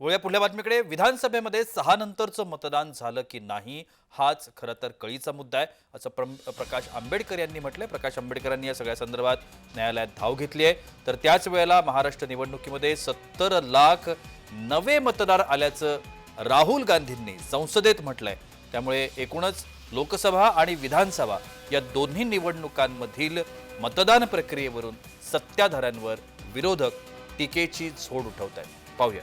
वळूया पुढल्या बातमीकडे. विधानसभेमध्ये सहा नंतरचं मतदान झालं की नाही हाच खरं तर कळीचा मुद्दा आहे. असं प्रम प्रकाश आंबेडकर यांनी म्हटलंय. प्रकाश आंबेडकरांनी या सगळ्या संदर्भात न्यायालयात धाव घेतली आहे. तर त्याच वेळेला महाराष्ट्र निवडणुकीमध्ये सत्तर लाख नवे मतदार आल्याचं राहुल गांधींनी संसदेत म्हटलंय. त्यामुळे एकूणच लोकसभा आणि विधानसभा या दोन्ही निवडणुकांमधील मतदान प्रक्रियेवरून सत्ताधाऱ्यांवर विरोधक टीकेची झोड उठवत आहेत पाहूया.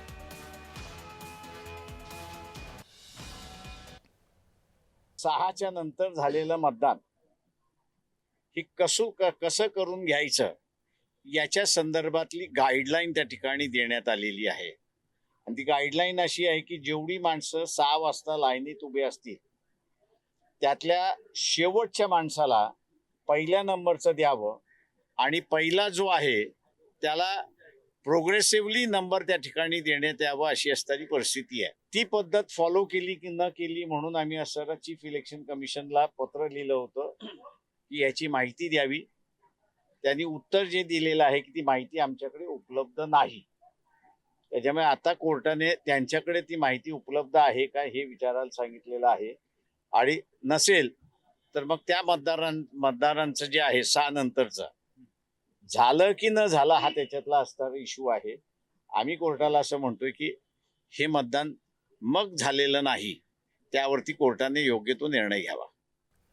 सहाच्या नंतर झालेलं मतदान हे कसू क- कसं करून घ्यायचं याच्या संदर्भातली गाईडलाईन त्या ठिकाणी देण्यात आलेली आहे. आणि ती गाईडलाईन अशी आहे की जेवढी माणसं सहा वाजता लाईनीत उभे असतील त्यातल्या शेवटच्या माणसाला पहिल्या नंबरचं द्यावं आणि पहिला जो आहे त्याला प्रोग्रेसिव्हली नंबर त्या ठिकाणी देण्यात यावं अशी असणारी परिस्थिती आहे. ती पद्धत फॉलो केली की न केली म्हणून आम्ही असं चीफ इलेक्शन कमिशनला पत्र लिहिलं होतं की याची माहिती द्यावी. त्यांनी उत्तर जे दिलेलं आहे की ती माहिती आमच्याकडे उपलब्ध नाही. त्याच्यामुळे आता कोर्टाने त्यांच्याकडे ती माहिती उपलब्ध आहे का हे विचारायला सांगितलेलं आहे. आणि नसेल तर मग त्या मतदारां मतदारांचं जे आहे सहा नंतरचं झालं की न झालं हा त्याच्यातला असणारा इश्यू आहे. आम्ही कोर्टाला असं म्हणतोय की हे मतदान मग झालेलं नाही. त्यावरती कोर्टाने योग्य तो निर्णय घ्यावा.